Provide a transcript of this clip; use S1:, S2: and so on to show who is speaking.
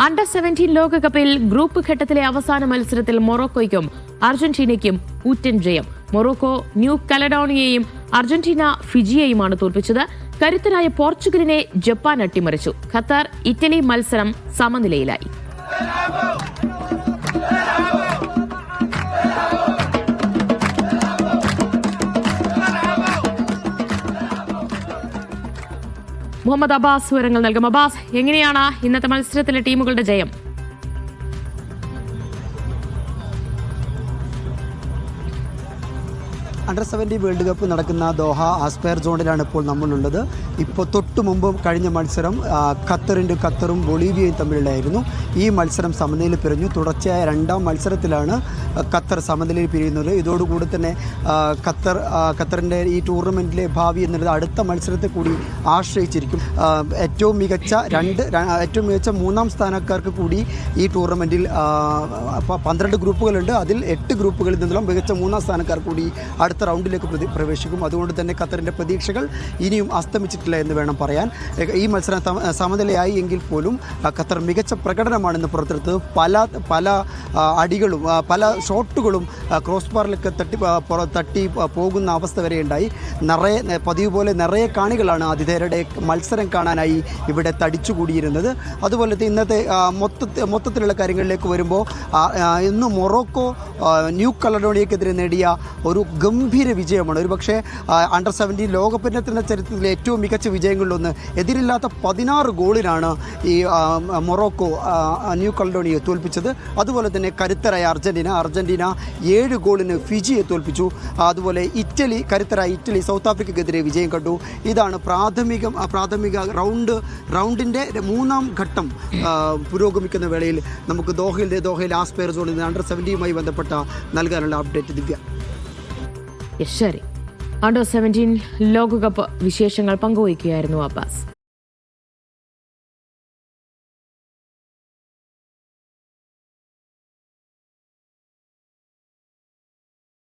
S1: Under seventeen ലോകകപ്പിൽ group ഘട്ടത്തിലെ അവസാന മത്സരത്തിൽ മൊറോക്കോയ്ക്കും അർജന്റീനയ്ക്കും ഊറ്റൻ ജയം. മൊറോക്കോ ന്യൂ കലഡോണിയെയും അർജന്റീന ഫിജിയെയുമാണ് തോൽപ്പിച്ചത്. കരുത്തരായ പോർച്ചുഗലിനെ ജപ്പാൻ അട്ടിമറിച്ചു. ഖത്തർ ഇറ്റലി മത്സരം സമനിലയിലായി. മുഹമ്മദ് അബ്ബാസ് വിവരങ്ങൾ നൽകും. അബ്ബാസ് എങ്ങനെയാണ് ഇന്നത്തെ മത്സരത്തിലെ ടീമുകളുടെ ജയം?
S2: അണ്ടർ സെവന്റി വേൾഡ് കപ്പ് നടക്കുന്ന ദോഹ ആസ്പയർ സോണിലാണ് ഇപ്പോൾ നമ്മളുള്ളത്. ഇപ്പോൾ തൊട്ടു മുമ്പ് കഴിഞ്ഞ മത്സരം ഖത്തറിന്റെ ഖത്തറും ബൊളീവിയയും തമ്മിലുള്ളായിരുന്നു ഈ മത്സരം സമനിലയിൽ പിരിഞ്ഞു. തുടർച്ചയായ രണ്ടാം മത്സരത്തിലാണ് ഖത്തർ സമനിലയിൽ പിരിയുന്നത്. ഇതോടുകൂടി തന്നെ ഖത്തർ ഖത്തറിന്റെ ഈ ടൂർണമെന്റിലെ ഭാവി എന്നുള്ളത് അടുത്ത മത്സരത്തെ കൂടി ആശ്രയിച്ചിരിക്കും. ഏറ്റവും മികച്ച രണ്ട് ഏറ്റവും മികച്ച മൂന്നാം സ്ഥാനക്കാർക്ക് കൂടി ഈ ടൂർണമെന്റിൽ പന്ത്രണ്ട് ഗ്രൂപ്പുകളുണ്ട്. അതിൽ എട്ട് ഗ്രൂപ്പുകളിൽ നിന്നുള്ള മികച്ച മൂന്നാം സ്ഥാനക്കാർ കൂടി അടുത്ത റൗണ്ടിലേക്ക് പ്രതി പ്രവേശിക്കും. അതുകൊണ്ട് തന്നെ ഖത്തറിന്റെ പ്രതീക്ഷകൾ ഇനിയും അസ്തമിച്ചിട്ടില്ല എന്ന് വേണം പറയാൻ. ഈ മത്സരം സമനിലയായി എങ്കിൽ പോലും ഖത്തർ മികച്ച പ്രകടനമാണെന്ന് പുറത്തെടുത്തത് പല പല അടികളും പല ഷോട്ടുകളും ക്രോസ് ബാറിലൊക്കെ തട്ടി തട്ടി പോകുന്ന അവസ്ഥ വരെ ഉണ്ടായി. നിറയെ പതിവ് പോലെ നിറയെ കാണികളാണ് ആതിഥേയരുടെ മത്സരം കാണാനായി ഇവിടെ തടിച്ചുകൂടിയിരുന്നത്. അതുപോലെ ഇന്നത്തെ മൊത്തത്തിൽ മൊത്തത്തിലുള്ള കാര്യങ്ങളിലേക്ക് വരുമ്പോൾ ഇന്ന് മൊറോക്കോ ന്യൂ കലഡോണിയക്കെതിരെ നേടിയ ഒരു ഗംഭീര വിജയമാണ്. ഒരുപക്ഷേ അണ്ടർ സെവന്റീൻ ലോകപര്യത്തിന്റെ ചരിത്രത്തിലെ ഏറ്റവും മികച്ച വിജയങ്ങളിലൊന്ന് എതിരില്ലാത്ത പതിനാറ് ഗോളിനാണ് ഈ മൊറോക്കോ ന്യൂ കൾഡോണിയെ തോൽപ്പിച്ചത്. അതുപോലെ തന്നെ കരുത്തരായ അർജന്റീന അർജന്റീന ഏഴ് ഗോളിന് ഫിജിയെ തോൽപ്പിച്ചു. അതുപോലെ ഇറ്റലി കരുത്തരായ ഇറ്റലി സൗത്ത് ആഫ്രിക്കയ്ക്കെതിരെ വിജയം കണ്ടു. ഇതാണ് പ്രാഥമിക പ്രാഥമിക റൗണ്ട് റൗണ്ടിന്റെ മൂന്നാം ഘട്ടം പുരോഗമിക്കുന്ന വേളയിൽ നമുക്ക് ദോഹയിലെ ദോഹയിൽ ആസ്പെയർ സോണിൽ അണ്ടർ സെവന്റിയുമായി ബന്ധപ്പെട്ട നൽകാനുള്ള അപ്ഡേറ്റ് ദിവ്യ.
S1: ശരി. അണ്ടർ സെവന്റീൻ ലോകകപ്പ് വിശേഷങ്ങൾ പങ്കുവയ്ക്കുകയായിരുന്നു അബ്ബാസ്.